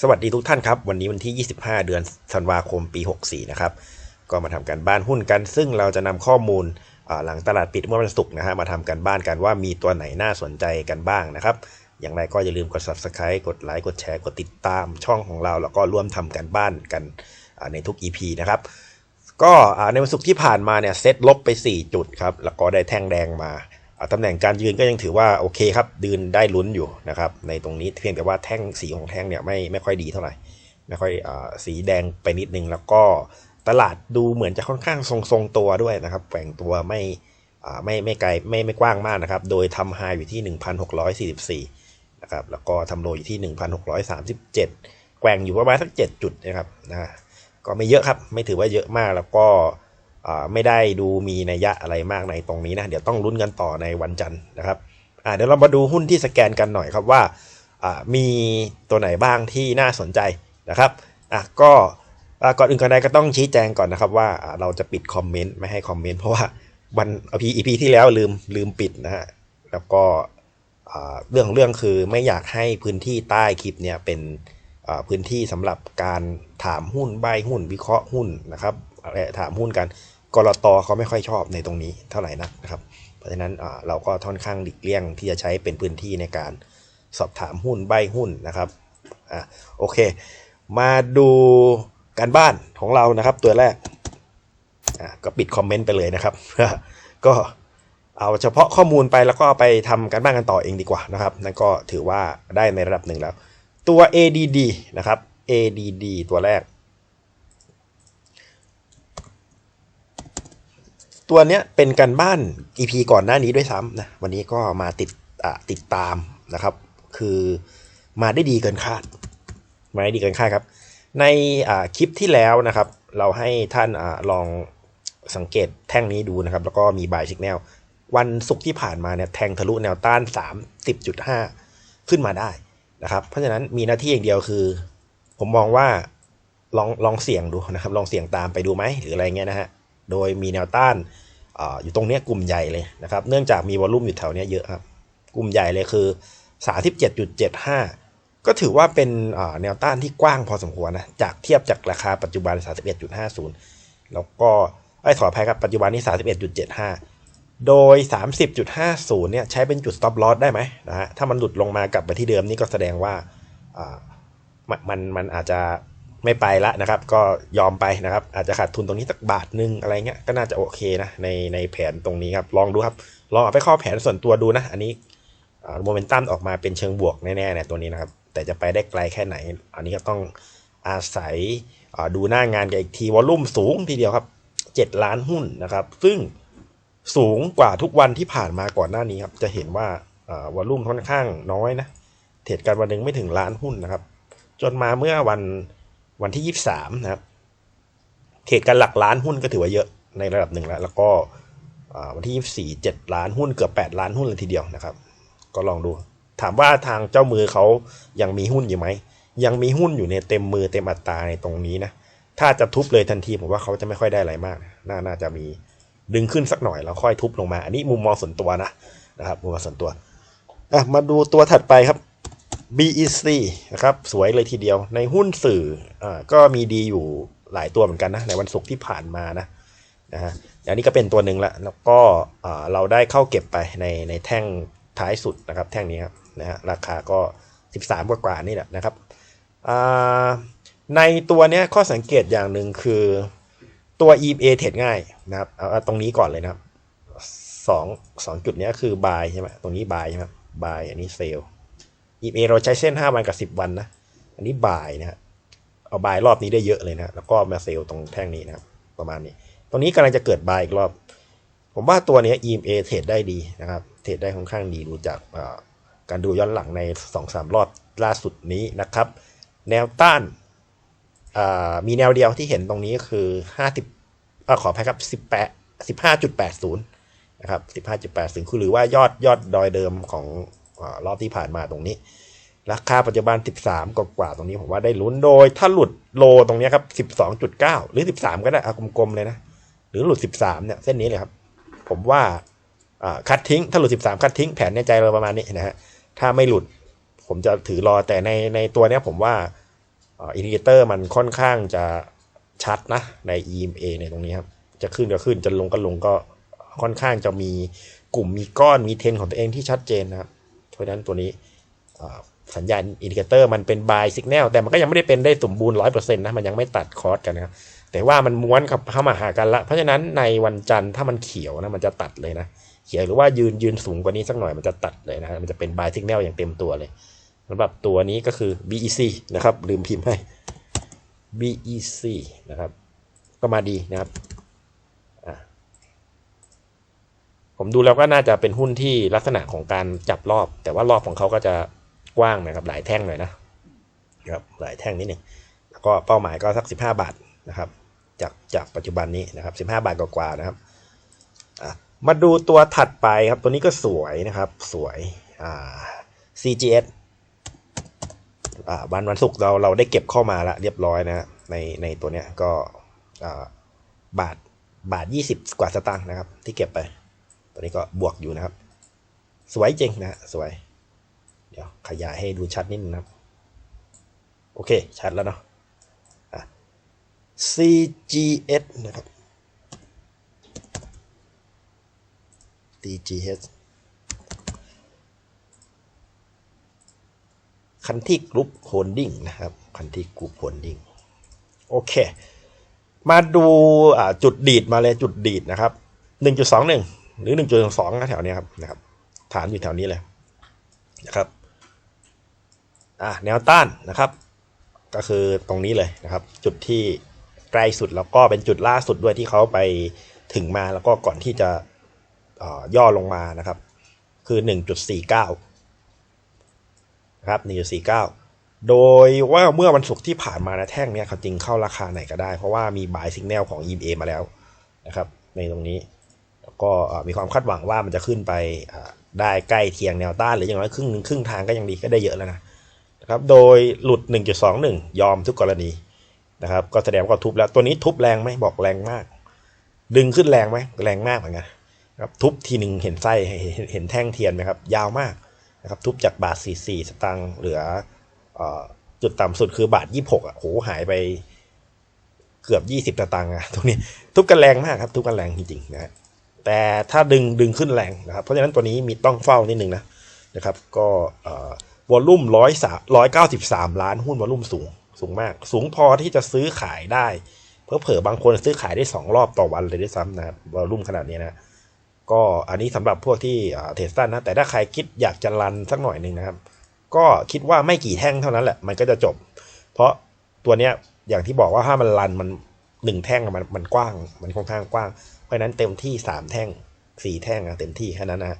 สวัสดีทุกท่านครับ วันนี้วันที่ 25 เดือนธันวาคมปี 64 นะครับ ก็มาทำการบ้านหุ้นกัน ซึ่งเราจะนำข้อมูลหลังตลาดปิดเมื่อวันศุกร์นะฮะมาทำการบ้านกันว่ามีตัวไหนน่าสนใจกันบ้างนะครับ อย่างไรก็อย่าลืมกด subscribe กดไลค์กดแชร์กดติดตามช่องของเรา แล้วก็ร่วมทำการบ้านกันในทุก EP นะครับก็ในวันศุกร์ที่ผ่านมาเนี่ยเซตลบไป 4 จุดครับแล้วก็ได้แท่งแดงมา ตำแหน่งการยืนก็ยังถือว่าโอเคครับยืนได้ลุ้นอยู่นะครับในตรงนี้เพียงแต่ว่าแท่งสีของแท่งเนี่ยไม่ไม่ค่อยดีเท่าไหร่ไม่ค่อยอสีแดงไปนิดนึงแล้วก็ตลาดดูเหมือนจะค่อนข้างทรงทรงๆตัวด้วยนะครับแกว่งตัวไม่ไม่ไม่ไกลไม่ไม่กว้างมากนะครับ โดยทำไฮอยู่ที่ 1,644นะครับแล้วก็ทำโลอยู่ที่ 1,637 แกว่งอยู่ประมาณสัก7จุดนะครับนะก็ไม่เยอะครับไม่ถือว่าเยอะมากแล้วก็ ไม่ได้ดูมีนัยยะอะไรมากในตรงนี้นะเดี๋ยวต้องลุ้นกันต่อในวันจันทร์นะครับเดี๋ยวเรามาดูหุ้นที่สแกนกันหน่อยครับว่ามีตัวไหนบ้างที่น่าสนใจนะครับอะก็ก่อนอื่นก่อนใดก็ต้องชี้แจงก่อนนะครับว่าเราจะปิดคอมเมนต์ไม่ให้คอมเมนต์เพราะว่าวันพีอีพีที่แล้วลืมลืมปิดนะฮะแล้วก็เรื่องของเรื่องคือไม่อยากให้พื้นที่ใต้คลิปเนี่ยเป็นพื้นที่สำหรับการถามหุ้นใบหุ้นวิเคราะห์หุ้นนะครับ ถามหุ้นกันกรตเขาไม่ค่อยชอบในตรงนี้เท่าไหร่นักนะครับ เพราะฉะนั้นเราก็ค่อนข้างหลีกเลี่ยงที่จะใช้เป็นพื้นที่ในการสอบถามหุ้นใบหุ้นนะครับอะโอเค มาดูการบ้านของเรานะครับ ตัวแรกอะก็ปิดคอมเมนต์ไปเลยนะครับ ก็เอาเฉพาะข้อมูลไปแล้วก็ไปทำการบ้านกันต่อเองดีกว่านะครับ นั่นก็ถือว่าได้ในระดับหนึ่งแล้ว ตัว ADD นะครับ ADD ตัวแรก ตัวเนี้ยเป็นการบ้าน EP ก่อนหน้านี้ด้วยซ้ำนะวันนี้ก็มาติดติดตามนะครับ คือมาได้ดีเกินคาดมาได้ดีเกินคาดครับ ในคลิปที่แล้วนะครับ เราให้ท่านอลองสังเกตแท่งนี้ดูนะครับ แล้วก็มีบายชิกแนลวันศุกร์ที่ผ่านมาเนี่ยแทงทะลุแนวต้าน 30.5 ขึ้นมาได้นะครับ เพราะฉะนั้นมีหน้าที่อย่างเดียวคือ ผมมองว่าลองลองเสี่ยงดูนะครับ ลองเสี่ยงตามไปดูไหมหรืออะไรเงี้ยนะฮะ โดยมีแนวต้านออยู่ตรงนี้กลุ่มใหญ่เลยนะครับ เนื่องจากมีวอลลุ่มอยู่แถวนี้เยอะครับ กลุ่มใหญ่เลยคือ 37.75 ก็ถือว่าเป็นแนวต้านที่กว้างพอสมควรนะ จากเทียบจากราคาปัจจุบัน 31.50 แล้วก็ไอ้ขออภัยครับ ปัจจุบันนี้ 31.75 โดย 30.50 เนี่ยใช้เป็นจุด stop loss ได้ไหมนะฮะ ถ้ามันหลุดลงมากลับไปที่เดิมนี่ก็แสดงว่ามันมันอาจจะ ไม่ไปละนะครับ ก็ยอมไปนะครับ อาจจะขาดทุนตรงนี้สักบาทหนึงอะไรเงี้ยก็น่าจะโอเคนะในในแผนตรงนี้ครับลองดูครับ ลองเอาไปเข้าแผนส่วนตัวดูนะ อันนี้โมเมนตัมออกมาเป็นเชิงบวกแน่ๆเนี่ยตัวนี้นะครับ แต่จะไปได้ไกลแค่ไหน อันนี้ก็ต้องอาศัยดูหน้างานกันอีกทีวอลลุ่มสูงทีเดียวครับ 7 ล้านหุ้นนะครับ ซึ่งสูงกว่าทุกวันที่ผ่านมาก่อนหน้านี้ครับ จะเห็นว่าวอลลุ่มค่อนข้างน้อยนะ เทรดกันวันหนึ่งไม่ถึงล้านหุ้นนะครับ จนมาเมื่อวัน วันที่ 23 นะครับ เทรดกันหลักล้านหุ้นก็ถือว่าเยอะในระดับหนึ่งแล้ว แล้วก็วันที่ 24 7 ล้านหุ้นเกือบ 8 ล้านหุ้นเลยทีเดียวนะครับ ก็ลองดู ถามว่าทางเจ้ามือเขายังมีหุ้นอยู่ไหม ยังมีหุ้นอยู่ในเต็มมือเต็มอัตราในตรงนี้นะ ถ้าจะทุบเลยทันทีผมว่าเขาจะไม่ค่อยได้อะไรมาก น่าน่าจะมีดึงขึ้นสักหน่อยแล้วค่อยทุบลงมา อันนี้มุมมองส่วนตัวนะนะครับ มุมมองส่วนตัวอะมาดูตัวถัดไปครับ BEC นะครับสวยเลยทีเดียวในหุ้นสื่ออก็มีดีอยู่หลายตัวเหมือนกันนะในวันศุกร์ที่ผ่านมานะนะฮะอันนี้ก็เป็นตัวหนึ่งละแล้วก็เราได้เข้าเก็บไปในในแท่งท้ายสุดนะครับแท่งนี้ครับนะฮะราคาก็ 13 กว่ากว่านี่แหละนะครับในตัวเนี้ยข้อสังเกตอย่างหนึ่งคือตัว EMA เทรดง่ายนะครับเอาเอาตรงนี้ก่อนเลยนะครับสองสองจุดเนี้ยคือ buy ใช่ไหมตรงนี้ buy ใช่ไหม buy อันนี้ sell EMA เราใช้เส้น 5 วันกับ 10 วันนะ อันนี้ buy นะเอาบ่ายรอบนี้ได้เยอะเลยนะแล้วก็มาเซลตรงแท่งนี้นะครับ ประมาณนี้ ตรงนี้กำลังจะเกิดบ่ายอีกรอบ ผมว่าตัวนี้ EMA เทรดได้ดีนะครับ เทรดได้ค่อนข้างดีดูจากการดูย้อนหลังใน 2-3 รอบล่าสุดนี้นะครับ แนวต้านมีแนวเดียวที่เห็นตรงนี้ก็คือ 50อขออภัยครับ 18 15.80 นะครับ 15.80 คือหรือว่ายอดยอดดอยเดิมของ รอบที่ผ่านมาตรงนี้ ราคาปัจจุบัน 13กว่ากว่าๆตรงนี้ผมว่าได้ลุ้นโดย ถ้าหลุดโลตรงนี้ครับ 12.9 หรือ 13 ก็ได้เอากลมๆเลยนะ หรือหลุด 13 เนี่ยเส้นนี้เลยครับ ผมว่าคัดทิ้ง ถ้าหลุด 13 คัดทิ้งแผนในใจเราประมาณนี้นะฮะถ้าไม่หลุดผมจะถือรอแต่ในในตัวเนี้ยผมว่าอินดิเคเตอร์มันค่อนข้างจะชัดนะใน EMA ในตรงนี้ครับจะขึ้นก็ขึ้นจะลงก็ลงก็ค่อนข้างจะมีกลุ่มมีก้อนมีเทรนของตัวเองที่ชัดเจนนะครับ เพราะฉะนั้นตัวนี้สัญญาณอินดิเคเตอร์มันเป็น buy signal แต่มันก็ยังไม่ได้เป็นได้สมบูรณ์ร้อยเปอร์เซ็นต์นะมันยังไม่ตัดคอร์สกันนะครับแต่ว่ามันม้วนกับเข้ามาหากันละ เพราะฉะนั้นในวันจันทร์ถ้ามันเขียวนะมันจะตัดเลยนะเขียวหรือว่ายืนยืนสูงกว่านี้สักหน่อยมันจะตัดเลยนะฮะมันจะเป็น buy signal อย่างเต็มตัวเลยสำหรับตัวนี้ก็คือ BEC นะครับลืมพิมพ์ให้ BEC นะครับก็มาดีนะครับอะ ผมดูแล้วก็น่าจะเป็นหุ้นที่ลักษณะของการจับรอบ แต่ว่ารอบของเขาก็จะกว้างนะครับ หลายแท่งหน่อยนะครับหลายแท่งนิดหนึ่งแล้วก็เป้าหมายก็สัก 15 บาทนะครับ จากจากปัจจุบันนี้นะครับ 15 บาทกว่าๆนะครับมาดูตัวถัดไปครับ ตัวนี้ก็สวยนะครับ สวยอ่า CGS อ่าวันวันศุกร์เราเราได้เก็บเข้ามาละเรียบร้อยนะในในตัวเนี้ยก็อ่าบาทบาทยี่สิบกว่าสตางค์นะครับ ที่เก็บไป ตัวนี้ก็บวกอยู่นะครับ สวยจริงนะสวย เดี๋ยวขยายให้ดูชัดนิดนึงนะครับ โอเค ชัดแล้วเนาะอะ CGS นะครับ CGS คันที่กรุ๊ปโฮลดิ้งนะครับ คันที่กรุ๊ปโฮลดิ้งโอเค มาดูจุดดีดมาเลยจุดดีดนะครับ 1.21 หรือ 1.2นะแถวนี้ครับนะครับ ฐานอยู่แถวนี้เลยนะครับอ่าแนวต้านนะครับ ก็คือตรงนี้เลยนะครับ จุดที่ใกล้สุดแล้วก็เป็นจุดล่าสุดด้วยที่เขาไปถึงมาแล้วก็ก่อนที่จะย่อลงมานะครับ คือ 1.49นะครับ1.49 โดยว่าเมื่อวันศุกร์ที่ผ่านมานะแท่งเนี้ยเขาจริงเข้าราคาไหนก็ได้ เพราะว่ามี buy signal ของ EMA มาแล้วนะครับ ในตรงนี้ ก็มีความคาดหวังว่ามันจะขึ้นไปได้ใกล้เคียงแนวต้านหรืออย่างน้อยครึ่งหนึ่งครึ่งทางก็ยังดีก็ได้เยอะแล้วนะนะครับโดยหลุด 1.21 ยอมทุกกรณีนะครับก็แสดงว่าทุบแล้วตัวนี้ทุบแรงไหมบอกแรงมาก ดึงขึ้นแรงไหมแรงมากเหมือนกันครับทุบทีหนึ่งเห็นไส้เห็นเห็นแท่งเทียนไหมครับยาวมากนะครับทุบจากบาท 44 สตางค์เหลืออจุดต่ำสุดคือบาท 26อะโหหายไปเกือบ 20สตางค์อะตรงนี้ทุบกันแรงมากครับทุบกันแรงจริงๆนะฮะ แต่ถ้าดึงดึงขึ้นแรงนะครับ เพราะฉะนั้นตัวนี้มีต้องเฝ้านิดนึงนะนะครับ ก็วอลลุ่มร้อยสามร้อยเก้าสิบสามล้านหุ้นวอลลุ่มสูงสูงมาก สูงพอที่จะซื้อขายได้เพื่อเผลอบางคนซื้อขายได้สองรอบต่อวันเลยด้วยซ้ำนะวอลลุ่มขนาดนี้นะก็อันนี้สำหรับพวกที่เทสตันนะแต่ถ้าใครคิดอยากจะรันสักหน่อยหนึ่งนะครับ ก็คิดว่าไม่กี่แท่งเท่านั้นแหละมันก็จะจบ เพราะตัวเนี้ยอย่างที่บอกว่าถ้ามันรันมัน หนึ่งแท่งมันมันกว้าง มันค่อนข้างกว้าง เพราะนั้นเต็มที่สามแท่งสี่แท่งอะเต็มที่แค่นั้นนะฮะ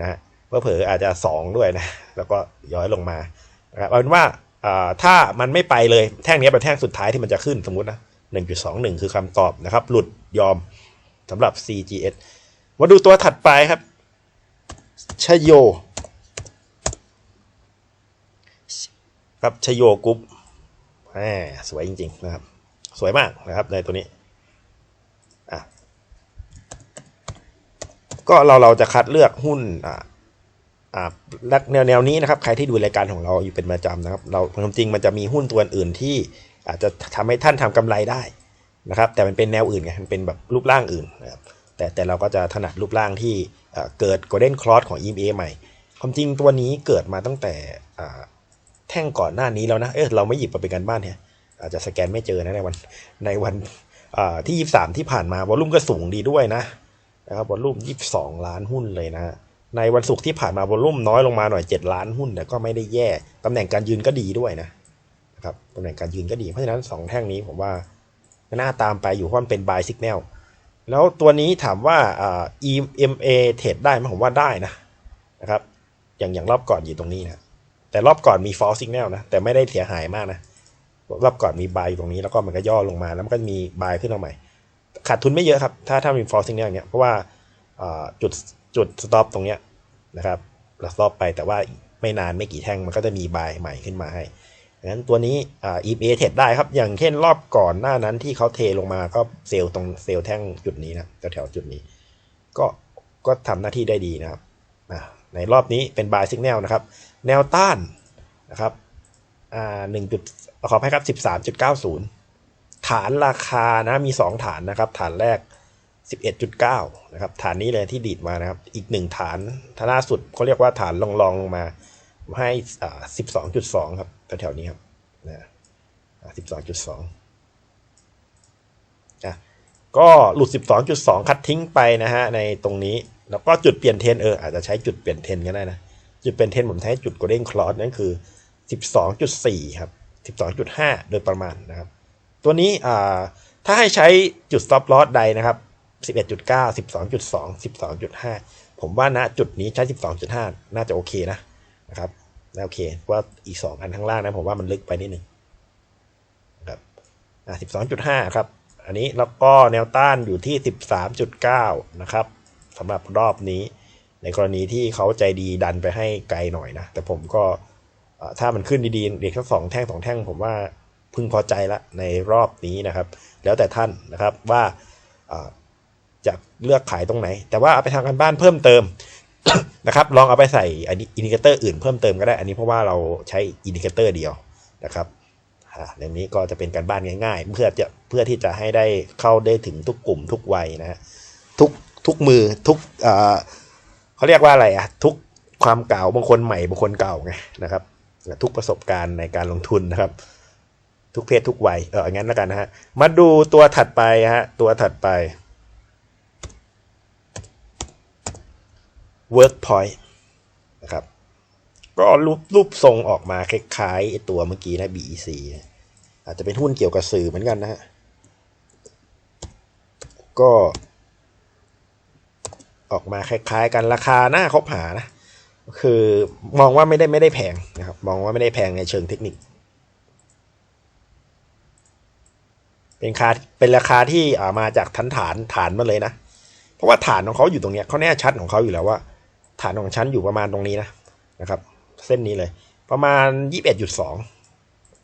นะฮะเผออาจจะสองด้วยนะ แล้วก็ย้อยลงมานะครับเอาเป็นว่าถ้ามันไม่ไปเลยแท่งนี้เป็นแท่งสุดท้ายที่มันจะขึ้นสมมตินะหนึ่งจุดสองหนึ่งคือคำตอบนะครับ หลุดยอมสำหรับ CGS มาดูตัวถัดไปครับ ชโย ครับ ชโยกรุ๊ปแหมสวยจริง ๆ นะครับ สวยมากนะครับในตัวนี้อะก็เราเราจะคัดเลือกหุ้นอ่าอ่าแนวแนวนี้นะครับ ใครที่ดูรายการของเราอยู่เป็นประจำนะครับ เราความจริงมันจะมีหุ้นตัวอื่นที่อาจจะทำให้ท่านทำกำไรได้นะครับ แต่มันเป็นแนวอื่นไงมันเป็นแบบรูปร่างอื่นนะครับแต่แต่เราก็จะถนัดรูปร่างที่เกิด Golden Cross ของ EMA ใหม่ ความจริงตัวนี้เกิดมาตั้งแต่แท่งก่อนหน้านี้แล้วนะ เออเราไม่หยิบมาเป็นการบ้านเนี่ย อาจจะสแกนไม่เจอนะในวันในวันอ่าที่ 23 ที่ผ่านมาวอลลุ่มก็สูงดีด้วยนะนะครับวอลลุ่ม 22 ล้านหุ้นเลยนะในวันศุกร์ที่ผ่านมาวอลลุ่มน้อยลงมาหน่อย 7 ล้านหุ้นแต่ก็ไม่ได้แย่ตำแหน่งการยืนก็ดีด้วยนะนะครับตำแหน่งการยืนก็ดีเพราะฉะนั้น 2 แท่งนี้ผมว่าน่าตามไปอยู่เพราะมันเป็น buy signal แล้วตัวนี้ถามว่าอ่า EMA เทรดได้ไหมผมว่าได้นะนะครับอย่างอย่างรอบก่อนอยู่ตรงนี้นะแต่รอบก่อนมี false signal นะแต่ไม่ได้เสียหายมากนะ รอบก่อนมี buy อยู่ตรงนี้แล้วก็มันก็ย่อลงมาแล้วมันก็มี buy ขึ้นมาใหม่ ขาดทุนไม่เยอะครับ ถ้าถ้ามี false signal อย่างเงี้ยเพราะว่าจุดจุด stop ตรงเนี้ยนะครับเรา stop ไปแต่ว่าไม่นานไม่กี่แท่งมันก็จะมี buy ใหม่ขึ้นมาให้ดังนั้นตัวนี้อ่า EMA เทรดได้ครับ อย่างเช่นรอบก่อนหน้านั้นที่เขาเทลงมาก็เซลล์ตรงเซลล์แท่งจุดนี้นะแถวจุดนี้ ก็ก็ทำหน้าที่ได้ดีนะครับในรอบนี้เป็น buy signal นะครับ แนวต้านนะครับ อ่าหนึ่งจุดขอให้ครับสิบสามจุดเก้าศูนย์ฐานราคานะมีสองฐานนะครับ ฐานแรกสิบเอ็ดจุดเก้านะครับ ฐานนี้เลยที่ดีดมานะครับ อีกหนึ่งฐานฐานล่าสุดเขาเรียกว่าฐานลองลองๆลงมาให้อ่าสิบสองจุดสองครับแถวๆนี้ครับนะสิบสองจุดสองอะก็หลุดสิบสองจุดสองคัดทิ้งไปนะฮะในตรงนี้ แล้วก็จุดเปลี่ยนเทรนเอออาจจะใช้จุดเปลี่ยนเทรนก็ได้นะ จุดเปลี่ยนเทรนผมใช้จุด golden cross นั่นคือ 12.4 ครับ 12.5 โดยประมาณนะครับ ตัวนี้ถ้าให้ใช้จุด stop loss ใดนะครับ 11.9 12.2 12.5 ผมว่าณจุดนี้ใช้ 12.5 น่าจะโอเคนะนะครับน่าโอเคว่าอีก 2 อันข้างล่างนะผมว่ามันลึกไปนิดนึงนะครับอ่า12.5 ครับ อันนี้แล้วก็แนวต้านอยู่ที่ 13.9 นะครับสำหรับรอบนี้ ในกรณีที่เขาใจดีดันไปให้ไกลหน่อยนะ แต่ผมก็ ถ้ามันขึ้นดีๆเด็กทั้งสองแท่งสองแท่ง ผมว่าพึงพอใจละในรอบนี้นะครับ แล้วแต่ท่านนะครับว่าจะเลือกขายตรงไหน แต่ว่าเอาไปทำกันบ้านเพิ่มเติมนะครับลองเอาไปใส่อินดิเคเตอร์อื่นเพิ่มเติมก็ได้ อันนี้เพราะว่าเราใช้อินดิเคเตอร์เดียวนะครับอ่าในนี้ก็จะเป็นการบ้านง่าย ๆ เพื่อจะเพื่อที่จะให้ได้เข้าได้ถึงทุกกลุ่มทุกวัยนะฮะทุกทุกมือทุกเอ่อเขาเรียกว่าอะไรอะทุกความเก่าบางคนใหม่บางคนเก่าไงนะครับ ทุกประสบการณ์ในการลงทุนนะครับ ทุกเพศทุกวัยเอออย่างนั้นแล้วกันนะฮะมาดูตัวถัดไปฮะตัวถัดไป Workpoint นะครับก็รูปรูปทรงออกมาคล้ายๆตัวเมื่อกี้นะ BEC อาจจะเป็นหุ้นเกี่ยวกับสื่อเหมือนกันนะฮะก็ ออกมาคล้ายๆกันราคาหน้าคบหานะ คือมองว่าไม่ได้ไม่ได้แพงนะครับ มองว่าไม่ได้แพงในเชิงเทคนิค เป็นคาเป็นราคาที่อ่ามาจากฐานฐานฐานมาเลยนะ เพราะว่าฐานของเขาอยู่ตรงเนี้ยเขาแน่ชัดของเขาอยู่แล้วว่า ฐานของชั้นอยู่ประมาณตรงนี้นะนะครับ เส้นนี้เลย ประมาณยี่สิบเอ็ดจุดสอง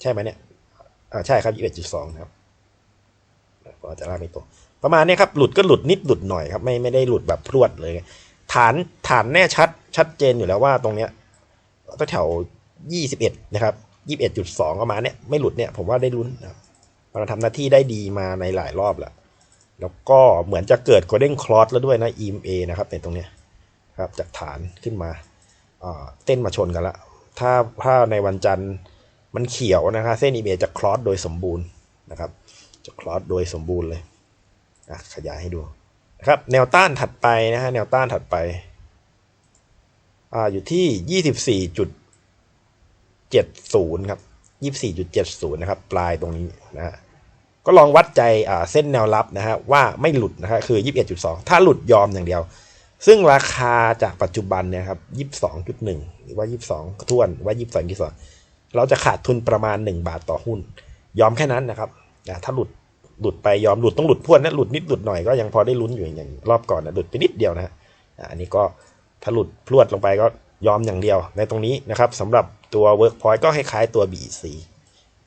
ใช่ไหมเนี่ยอ่าใช่ครับยี่สิบเอ็ดจุดสองครับก็จะลากไม่ตรงประมาณนี้ครับหลุดก็หลุดนิดหลุดหน่อยครับไม่ไม่ได้หลุดแบบพรวดเลย ฐานฐานแน่ชัดชัดเจนอยู่แล้วว่าตรงเนี้ยก็แถวยี่สิบเอ็ดนะครับยี่สิบเอ็ดจุดสองประมาณเนี้ยไม่หลุดเนี่ยผมว่าได้ลุ้นนะครับมันทำหน้าที่ได้ดีมาในหลายรอบแล้ว แล้วก็เหมือนจะเกิด golden cross แล้วด้วยนะ EMA นะครับในตรงเนี้ยครับจากฐานขึ้นมาอ่าเต้นมาชนกันละ ถ้าถ้าในวันจันทร์มันเขียวนะครับเส้น EMA จะ cross โดยสมบูรณ์นะครับ จะ cross โดยสมบูรณ์เลยอะขยายให้ดู ครับแนวต้านถัดไปนะฮะแนวต้านถัดไปอ่าอยู่ที่ยี่สิบสี่จุดเจ็ดศูนย์ครับยี่สี่จุดเจ็ดศูนย์นะครับปลายตรงนี้นะฮะก็ลองวัดใจอ่าเส้นแนวรับนะฮะว่าไม่หลุดนะฮะคือยี่สิบเอ็ดจุดสองถ้าหลุดยอมอย่างเดียว ซึ่งราคาจากปัจจุบันเนี่ยครับยี่สิบสองจุดหนึ่งหรือว่ายี่สิบสองทวนว่ายี่สิบสองยี่สิบสองเราจะขาดทุนประมาณหนึ่งบาทต่อหุ้น ยอมแค่นั้นนะครับถ้าหลุด หลุดไปยอมหลุดต้องหลุดพวดนะหลุดนิดหลุดหน่อยก็ยังพอได้ลุ้นอยู่อย่างรอบก่อนนะหลุดไปนิดเดียวนะฮะอันนี้ก็ถ้าหลุดพรวดลงไปก็ยอมอย่างเดียวในตรงนี้นะครับสำหรับตัว Workpoint ก็คล้ายๆตัว BC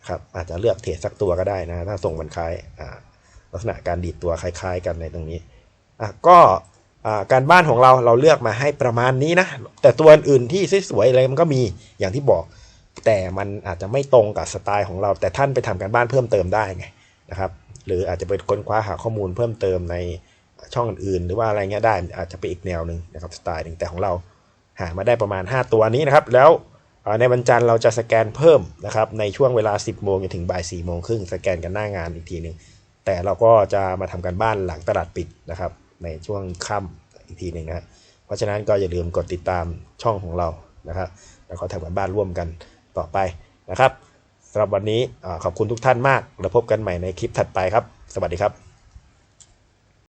ครับอาจจะเลือกเทรดสักตัวก็ได้นะ ถ้าส่งมันคล้ายลักษณะการดีดตัวคล้าย ๆ กันในตรงนี้ก็การบ้านของเราเราเลือกมาให้ประมาณนี้นะ แต่ตัวอื่นที่สวยๆอะไรมันก็มีอย่างที่บอกแต่มันอาจจะไม่ตรงกับสไตล์ของเรา แต่ท่านไปทำการบ้านเพิ่มเติมได้ไงนะครับ หรืออาจจะไปค้นคว้าหาข้อมูลเพิ่มเติมในช่องอื่นๆ หรือว่าอะไรเงี้ยได้อาจจะเป็นอีกแนวหนึ่งนะครับสไตล์หนึ่งแต่ของเราหามาได้ประมาณ 5 ตัวนี้นะครับ แล้วในวันจันทร์เราจะสแกนเพิ่มนะครับในช่วงเวลา 10 โมงจนถึงบ่าย4โมงครึ่งสแกนกันหน้างานอีกทีหนึ่งแต่เราก็จะมาทำการบ้านหลังตลาดปิดนะครับ ในช่วงค่ำอีกทีหนึ่งนะฮะเพราะฉะนั้นก็อย่าลืมกดติดตามช่องของเรานะครับ แล้วก็ทำการบ้านร่วมกันต่อไปนะครับ สำหรับวันนี้อ่าขอบคุณทุกท่านมาก แล้วพบกันใหม่ในคลิปถัดไปครับ สวัสดีครับ